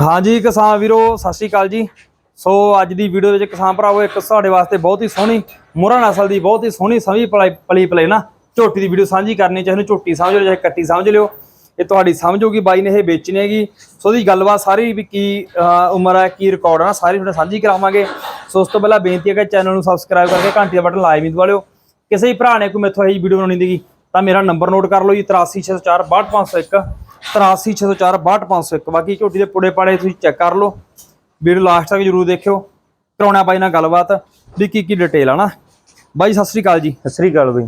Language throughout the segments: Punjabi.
ਹਾਂਜੀ ਕਿਸਾਨ ਵੀਰੋ, ਸਤਿ ਸ਼੍ਰੀ ਅਕਾਲ ਜੀ। ਸੋ ਅੱਜ ਦੀ ਵੀਡੀਓ ਵਿੱਚ ਕਿਸਾਨ ਭਰਾਵੋ, ਇੱਕ ਤੁਹਾਡੇ ਵਾਸਤੇ ਬਹੁਤ ਹੀ ਸੋਹਣੀ ਮੁਰਾ ਨਸਲ ਦੀ ਬਹੁਤ ਹੀ ਸੋਹਣੀ ਸਵੀ ਪਲੀ ਪਲੀ ਪਲੇ ਨਾ ਝੋਟੀ ਦੀ ਵੀਡੀਓ ਸਾਂਝੀ ਕਰਨੀ ਚਾਹੇ ਇਹਨੂੰ ਝੋਟੀ ਸਮਝ ਲਿਓ ਚਾਹੇ ਕੱਟੀ ਸਮਝ ਲਿਓ। ਇਹ ਤੁਹਾਡੀ ਸਮਝ ਸਮਝੋਗੀ ਬਾਈ ਨੇ ਇਹ ਵੇਚਣੀ ਹੈਗੀ। ਸੋ ਉਹਦੀ ਗੱਲਬਾਤ ਸਾਰੀ ਵੀ ਕੀ ਉਮਰ ਹੈ, ਕੀ ਰਿਕਾਰਡ ਹੈ ਨਾ, ਸਾਰੀ ਤੁਹਾਡੇ ਸਾਂਝੀ ਕਰਾਵਾਂਗੇ। ਸੋ ਉਸ ਤੋਂ ਪਹਿਲਾਂ ਬੇਨਤੀ ਹੈ ਕਿ ਚੈਨਲ ਨੂੰ ਸਬਸਕ੍ਰਾਈਬ ਕਰਕੇ ਘੰਟੀ ਦਾ ਬਟਨ ਲਾਜ਼ਮੀ ਦਬਾ ਲਿਓ। ਕਿਸੇ ਵੀ ਭਰਾ ਨੇ ਕੋਈ ਮੈਥੋਂ ਇਹ ਵੀਡੀਓ ਬਣਾਉਣੀ ਦੀਗੀ ਤਾਂ ਮੇਰਾ ਨੰਬਰ ਨੋਟ ਕਰ ਲਓ ਜੀ 83604 62501 83604 62501 ਬਾਕੀ ਝੋਟੀ ਦੇ ਪੁੜੇ ਪਾੜੇ ਤੁਸੀਂ ਚੈੱਕ ਕਰ ਲਓ। ਵੀਡੀਓ ਲਾਸਟ ਤੱਕ ਜਰੂਰ ਦੇਖਿਓ। ਕਰਾਉਣਾ ਬਾਈ ਨਾਲ ਗੱਲਬਾਤ। ਵੀ ਕੀ ਕੀ ਡਿਟੇਲ ਆ ਨਾ। ਬਾਈ ਸਤਿ ਸ੍ਰੀ ਅਕਾਲ ਜੀ। ਸਤਿ ਸ੍ਰੀ ਅਕਾਲ ਬਈ।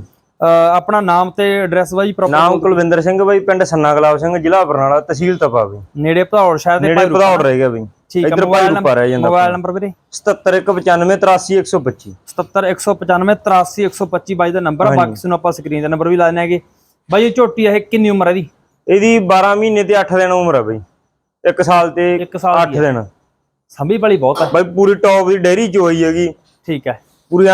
ਆਪਣਾ ਨਾਮ ਤੇ ਐਡਰੈਸ ਬਾਈ ਪ੍ਰੋਪਰ ਨਾਮ ਕੁਲਵਿੰਦਰ ਸਿੰਘ ਬਈ ਪਿੰਡ ਸੰਨਾ ਗੁਲਾਬ ਸਿੰਘ ਜ਼ਿਲ੍ਹਾ ਬਰਨਾਲਾ ਤਹਿਸੀਲ ਤਪਾ ਬਈ। ਨੇੜੇ ਭਦੌੜ ਸ਼ਹਿਰ ਦੇ ਨੇੜੇ ਭਦੌੜ ਰਹਿ ਗਿਆ ਬਈ। ਠੀਕ ਹੈ ਮੋਬਾਈਲ ਰੂਪਾ ਰਹਿ ਜਾਂਦਾ ਮੋਬਾਈਲ ਨੰਬਰ ਵੀਰੇ? 7795983125 70195 83125 ਬਾਈ ਦਾ ਨੰਬਰ ਬਾਕੀ ਸਾਨੂੰ ਆਪਾਂ ਸਕਰੀਨ ਤੇ ਨੰਬਰ ਵੀ ਲਾ ਦਿੰਦੇ ਹੈਗੇ। ਬਾਈ ਇਹ ਝੋਟੀ ਇਹ ਕਿੰਨੀ ਉਮਰ ਹੈ ਇਹਦੀ? ਇਹਦੀ 12 ਮਹੀਨੇ ਤੇ 8 ਦਿਨ ਉਮਰ ਆ ਬਈ। 1 ਸਾਲ ਤੇ ਇੱਕ ਸਾਲ 8 ਦਿਨ। ਸੰਭੀ ਵਾਲੀ ਬਹੁਤ ਹੈ ਬਈ ਪੂਰੀ ਟੌਪ ਦੀ ਡੇਰੀ ਚ ਹੋਈ ਹੈਗੀ। ਠੀਕ ਹੈ। ਪੂਰੀ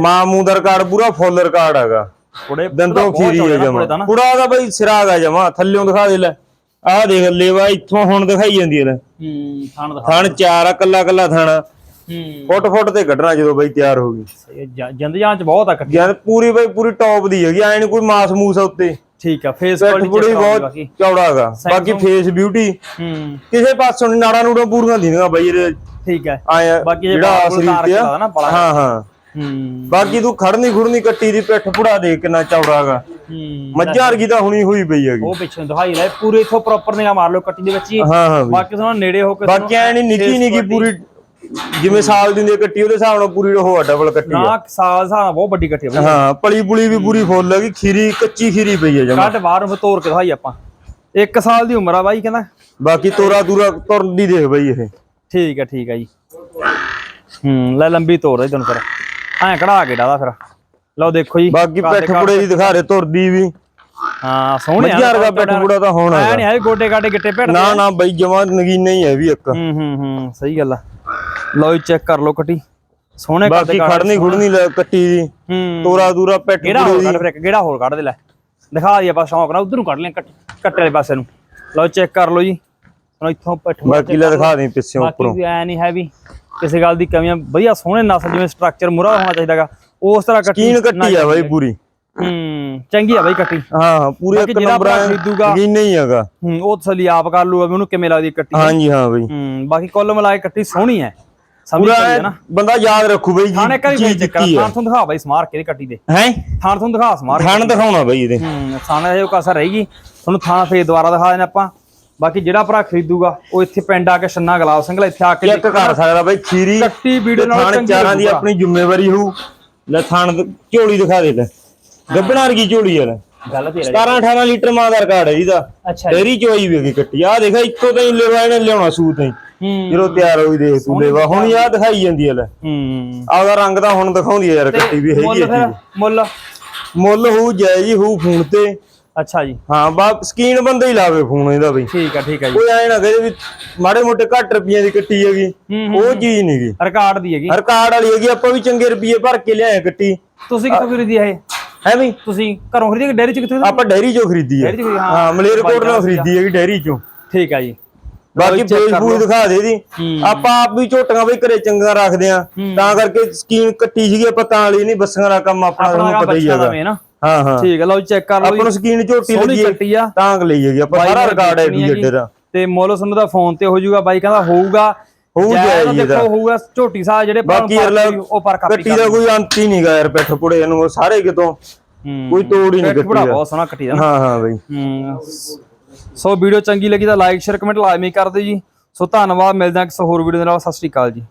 ਮਾਂ ਮੂੰਹ ਦਾ ਰਿਕਾਰਡ ਪੂਰਾ ਫੁੱਲ ਰਿਕਾਰਡ ਹੈਗਾ। ਥੋੜੇ ਦੰਦੋਂ ਖੀਰੀ ਹੈ ਜਮਾ। ਨਾ। ਪੂਰਾ ਦਾ ਬਈ ਸਿਰਾ ਦਾ ਜਮਾ। ਥੱਲਿਓਂ ਦਿਖਾ ਦੇ ਲੈ। ਆਹ ਦੇਖ ਲੇਵਾ ਇੱਥੋਂ ਹੁਣ ਦਿਖਾਈ ਜਾਂਦੀ ਹੈ ਲੈ। ਹੂੰ ਥਾਣ ਚਾਰ ਆ ਕੱਲਾ ਕੱਲਾ ਥਣ। ਹੂੰ। ਫੁੱਟ ਫੁੱਟ ਤੇ ਕੱਢਣਾ ਜਦੋਂ ਬਈ ਤਿਆਰ ਹੋ ਗਈ। ਜਿੰਦ ਜਾਨ ਚ ਬਹੁਤ ਆ ਕੱਟੀ ਯਾਰ ਪੂਰੀ ਬਈ ਪੂਰੀ ਟੌਪ ਦੀ ਹੈਗੀ ਐ ਨੀ ਕੋਈ ਮਾਸ ਮੂਸ ਆ ਉੱਤੇ। ਠੀਕ ਆ ਫੇਸ ਕੁਆਲਿਟੀ ਚੈੱਕ ਬਹੁਤ ਬਾਕੀ। ਚੌੜਾ ਹੈਗਾ। ਬਾਕੀ ਫੇਸ ਬਿਊਟੀ ਹੂੰ। ਕਿਸੇ ਪਾਸੋਂ ਨੀ ਨਾੜਾ ਨੂੜਾ ਪੂਰੀਆਂ ਦੀਆਂ ਬਈ ਇਹਦੇ। ਠੀਕ ਹੈ ਬਾਕੀ ਜਿਹੜਾ ਨਾ ਆ। ਬੜਾ। ਹਾਂ ਹਾਂ। ਹੂੰ। ਬਾਕੀ ਤੂੰ ਖੜਨੀ ਖੁੜਨੀ ਕੱਟੀ ਦੀ ਪਿੱਠ ਪੁੜਾ ਦੇ ਕਿੰਨਾ ਚੌੜਾ ਹੈਗਾ। ਹੂੰ ਮੱਝਾਂ ਵਰਗੀ ਤਾਂ ਹੁਣੀ ਹੋਈ ਪਈ ਹੈਗੀ। ਉਹ ਪਿੱਛੇ ਦਿਖਾਈ ਲੈ ਪੂਰੇ ਇਥੋਂ ਪ੍ਰੋਪਰ ਨਿਗਾ ਮਾਰ ਲਓ ਕੱਟੀ ਦੇ ਵਿੱਚ ਹੀ। ਹਾਂ ਹਾਂ ਬਾਕੀ ਤੁਹਾਨੂੰ ਨੇੜੇ ਹੋ ਕੇ ਬਾਕੀ ਐ ਨੀ ਨਿੱਕੀ ਨਿੱਕੀ ਪੂਰੀ ਜਿਵੇਂ ਸਾਲ ਦੀ ਹੁੰਦੀ ਕੱਟੀ ਉਹਦੇ ਹਿਸਾਬ ਨਾਲ ਪੂਰੀ ਉਹ ਆ ਡਬਲ ਕੱਟੀ ਆ। ਨਾ ਸਾਲ ਸਾਲ ਬਹੁਤ ਵੱਡੀ ਕੱਟੀ ਆ ਹਾਂ ਪਲੀ ਪੁਲੀ ਵੀ ਪੂਰੀ ਫੁੱਲ ਹੈਗੀ ਖੀਰੀ ਕੱਚੀ ਖੀਰੀ ਪਈ ਹੈ ਜਮਾ। ਕੱਢ ਬਾਹਰ ਨੂੰ ਤੋੜ ਕੇ ਦਿਖਾਈ ਆਪਾਂ। ਇੱਕ ਸਾਲ ਦੀ ਉਮਰ ਆ ਬਾਈ ਕਹਿੰਦਾ। ਬਾਕੀ ਤੋਰਾ ਤੂਰਾ ਤੁਰਨ ਦੀ ਦੇਖ ਬਈ ਇਹ। ਠੀਕ ਹੈ ਠੀਕ ਹੈ ਜੀ। ਹੂੰ ਲੈ ਲੰਬੀ ਤੋੜ ਦੇ ਤੈਨੂੰ ਫਿਰ। ਐਂ ਕਢਾ ਕੇ ਡਾਦਾ ਫਿਰ। ਲਓ ਦੇਖੋ ਜੀ ਬਾਕੀ ਪਿੱਠ ਪੁੜੇ ਦੀ। ਦਿਖਾ ਰਹੇ ਤੁਰਦੀ ਵੀ। ਹਾਂ ਸੋਹਣੇ ਆ ਮੱਝਾਂ ਵਰਗਾ ਪਿੱਠ ਪੁੜਾ ਤਾਂ ਹੋਣਾ ਐ ਨਹੀਂ ਹੈ ਗੋਡੇ ਗਾਡੇ ਗਿੱਟੇ ਭੇੜ ਨਾ ਨਾ ਬਈ ਜਮਾ ਨਗੀਨਾ ਹੀ ਹੈ ਵੀ ਇੱਕ। ਹੂੰ ਹੂੰ ਹੂੰ ਸਹੀ ਗੱਲ ਆ। ਲਓ ਜੀ ਚੈੱਕ ਕਰ ਲਓ ਕੱਟੀ ਸੋਹਣੇ ਬਾਕੀ ਖੜਨੀ ਖੁੜਨੀ ਕੱਟੀ ਦੀ ਹੂੰ। ਤੋਰਾ ਦੂਰਾ ਹੋਰ ਦੀ ਕੱਢ ਫਿਰ ਇੱਕ ਕਿਹੜਾ ਹੋਰ ਕੱਢ ਦੇ ਲੈ। ਦਿਖਾ ਦੀ ਆਪਾਂ ਸ਼ੌਂਕ ਨਾਲ ਉਧਰ ਨੂੰ ਕੱਢ ਲਿਆ ਕੱਟ ਵਾਲੇ ਪਾਸੇ ਨੂੰ। ਲਓ ਚੈੱਕ ਕਰ ਲਓ ਜੀ। ਹੁਣ ਇੱਥੋਂ ਪਿੱਠ ਬਾਕੀ ਲੈ ਦਿਖਾ ਦੇ ਪਿੱਛੋਂ ਬਾਕੀ ਉੱਪਰੋਂ। ਵੀ ਐ ਨਹੀਂ ਹੈ ਵੀ ਕਿਸੇ ਗੱਲ ਦੀ ਕਮੀਆਂ। ਵਧੀਆ ਸੋਹਣੇ ਨਸਲ ਜਿਵੇਂ ਸਟਰਕਚਰ ਮੁਰਾ ਹੋਣਾ ਚਾਹੀਦਾਗਾ ਉਸ ਤਰ੍ਹਾਂ ਕੱਟੀ ਕੀਨ ਕੱਟੀ ਆ ਬਈ ਪੂਰੀ। ਹੂੰ ਚੰਗੀ ਆ ਬਈ ਕੱਟੀ ਹਾਂ ਪੂਰੇ ਬਾਕੀ ਇੱਕ ਨੰਬਰ ਖਰੀਦੂਗਾ- ਨਗੀਨਾ ਹੀ ਹੈਗਾ। ਹੂੰ ਉਹ ਤਸਲੀ ਆਪ ਕਰ ਲੂਗਾ ਵੀ ਉਹਨੂੰ ਕਿਵੇਂ ਲੱਗਦੀ ਕੱਟੀ ਹਾਂਜੀ ਹਾਂ ਬਈ। ਹੂੰ ਬਾਕੀ ਕੁੱਲ ਮਿਲਾ ਕੇ ਕੱਟੀ ਸੋਹਣੀ ਹੈ। ਸਮਝ ਨਾ? ਬੰਦਾ ਯਾਦ ਰੱਖੂ ਬਈ ਥਾਣੇ ਕਰੀ ਜੀ ਬਈ ਚੱਕਰ ਥਾਣ ਹੈ। ਤੋਂ ਦਿਖਾ ਬਈ ਸਮਾਰ ਕੇ ਕੱਟੀ ਦੇ। ਹੈ? ਥਾਣ ਤੋਂ ਦਿਖਾ ਸਮਾਰ। ਥਣ ਦਿਖਾਉਣਾ ਬਈ ਇਹਦੇ। ਹੂੰ ਥਾਣਾ ਇਹ ਕਸਰ ਰਹੇਗੀ ਤੁਹਾਨੂੰ ਥਾਣਾ ਫੇਰ ਦੁਬਾਰਾ ਦਿਖਾ ਦੇਣਾ ਆਪਾਂ। ਬਾਕੀ ਜਿਹੜਾ ਭਰਾ ਖਰੀਦੂਗਾ ਉਹ ਇੱਥੇ ਪਿੰਡ ਆ ਕੇ ਛੰਨਾ ਗਲਾਬ ਸਿੰਘਲਾ ਇੱਥੇ ਆ ਕੇ ਚੈੱਕ ਕਰ ਸਕਦਾ ਬਈ ਖੀਰੀ। ਕੱਟੀ ਵੀਡੀਓ ਨਾਲ ਚੰਗੀ ਚਾਰਾਂ ਦੀ। ਆਪਣੀ ਜ਼ਿੰਮੇਵਾਰੀ ਹੋਊ। ਲੈ ਥਣ ਝੋਲੀ ਦਿਖਾ ਦੇ ਲੈ ਗੱਬਣਾ ਵਰਗੀ ਝੋਲੀ ਲੈ। ਗੱਲ ਤੇਰਾ 17 18 ਲੀਟਰ ਮਾਂ ਦਾ ਰਿਕਾਰਡ ਹੈ ਇਹਦਾ ਜੀ। ਡੇਰੀ ਚੋਈ ਵੀ ਕੱਟੀ। ਆ ਦੇਖਾ ਇੱਕੋ ਤਾਂ ਹੀ ਲਿਆਉਣਾ ਸੂਤ ਹੀ ਹੂੰ। ਜਦੋਂ ਤਿਆਰ ਹੋਈ ਦੇਖ ਤੂੰ ਲੈਵਾ ਹੁਣ ਆ ਦਿਖਾਈ ਜਾਂਦੀ ਹੈ ਲੈ। ਹੂੰ। ਆਪਦਾ ਰੰਗ ਤਾਂ ਹੁਣ ਦਿਖਾਉਂਦੀ ਹੈ ਯਾਰ ਕੱਟੀ ਵੀ ਹੈਗੀ ਫਿਰ ਮੁੱਲ? ਮੁੱਲ ਹੋਊ ਜਾਇਜ਼ ਹੀ ਹੋਊ ਫੋਨ ਤੇ। ਅੱਛਾ ਜੀ। ਹਾਂ ਬਾ ਸਕੀਨ ਬੰਦਾ ਹੀ ਲਾਵੇ ਫੋਨ ਇਹਦਾ ਬਈ। ਠੀਕ ਆ ਠੀਕ ਆ ਜੀ। ਕੋਈ ਐ ਨਾ ਕਹੇ ਵੀ ਮਾੜੇ ਮੋਟੇ ਘੱਟ ਰੁਪਈਆਂ ਦੀ ਕੱਟੀ ਹੈਗੀ। ਉਹ ਚੀਜ਼ ਨਹੀਂ ਗੀ ਰਿਕਾਰਡ ਦੀ ਹੈਗੀ। ਰਿਕਾਰਡ ਵਾਲੀ ਹੈਗੀ ਆਪਾਂ ਵੀ ਚੰਗੇ ਰੁਪਏ ਭਰ ਕੇ ਲਿਆਏ ਕੱਟੀ। ਤੁਸੀਂ ਕਿੱਥੋਂ ਖਰੀਦੀ ਹੈ ਹੈ ਵੀ ਤੁਸੀਂ ਘਰੋਂ ਖਰੀਦੀ ਕਿ ਡੇਅਰੀ ਚ ਕਿੱਥੋਂ ਆਪਾਂ ਡੈਰੀ ਚੋਂ ਖਰੀਦੀ ਹੈ। ਹਾਂ। ਮਲੇਰਕੋਟ ਤੋਂ ਖਰੀਦੀ ਹੈਗੀ ਡੈਰੀ ਚੋਂ। ਠੀਕ ਆ ਜੀ। ਬਾਕੀ ਫੇਸਬੁੱਕ। ਦਿਖਾ ਦੇ ਦੀ ਹੂੰ। ਆਪਾਂ ਆਪ ਵੀ ਝੋਟੀਆਂ ਵੀ ਘਰੇ ਚੰਗਾ ਰੱਖਦੇ ਆ। ਤਾਂ ਕਰਕੇ ਸਕੀਨ ਕੱਟੀ ਸੀਗੀ ਆਪਾਂ ਤਾਂ ਲਈ ਨਹੀਂ ਬੱਸਾਂ ਦਾ ਕੰਮ ਆਪਣਾ ਤੁਹਾਨੂੰ ਪਤਾ ਹੀ ਹੈਗਾ। ਹਾਂ ਹਾਂ। ਠੀਕ ਆ ਲਓ ਚੈੱਕ ਕਰ ਲਓ ਆਪਾਂ ਨੂੰ ਸਕੀਨ ਝੋਟੀ ਲੱਗੀ ਕੱਟੀ ਆ। ਤਾਂ ਲਈ ਹੈਗੀ ਆਪਾਂ ਬਾਈ ਸਾਰਾ ਨੇ ਰਿਕਾਰਡ ਹੈ ਦੇਖਣੀ ਡੀ ਹੈਗੀ। ਦਾ। ਤੇ ਮੁੱਲ ਤੁਹਾਨੂੰ ਦਾ ਫੋਨ ਤੇ ਹੋ ਜਾਊਗਾ ਬਾਈ ਕਹਿੰਦਾ ਹੋਊਗਾ। ਹੋਊ ਜਾਇਜ਼ ਜਾਇਜ਼ ਇਹਦਾ। ਦੇਖੋ ਹੋਊਗਾ ਝੋਟੀ ਸਾਹ ਜਿਹੜੇ ਬਾਕੀ ਉਹ ਪਰ ਕੱਟੀ ਦਾ ਕੋਈ ਅੰਤ ਹੀ ਨਹੀਂਗਾ ਯਾਰ ਪਿੱਠ ਪੁੜੇ ਇਹਨੂੰ ਸਾਰੇ ਕਿਤੋਂ। ਕੋਈ ਤੋੜ ਹੀ ਨਹੀਂ ਕੱਟੀ ਬਹੁਤ ਸੋਹਣਾ ਕੱਟੀ ਦਾ ਹਾਂ ਹਾਂ ਬਈ। ਹੂੰ। ਸੋ ਵੀਡੀਓ ਚੰਗੀ ਲੱਗੀ ਤਾਂ ਲਾਈਕ ਸ਼ੇਅਰ ਕਮੈਂਟ ਲਾਜ਼ਮੀ ਕਰ ਦਿਓ ਜੀ। ਸੋ ਧੰਨਵਾਦ, ਮਿਲਦੇ ਹਾਂ ਕਿਸੇ ਹੋਰ ਵੀਡੀਓ ਦੇ ਨਾਲ। ਸਤਿ ਸ਼੍ਰੀ ਅਕਾਲ ਜੀ।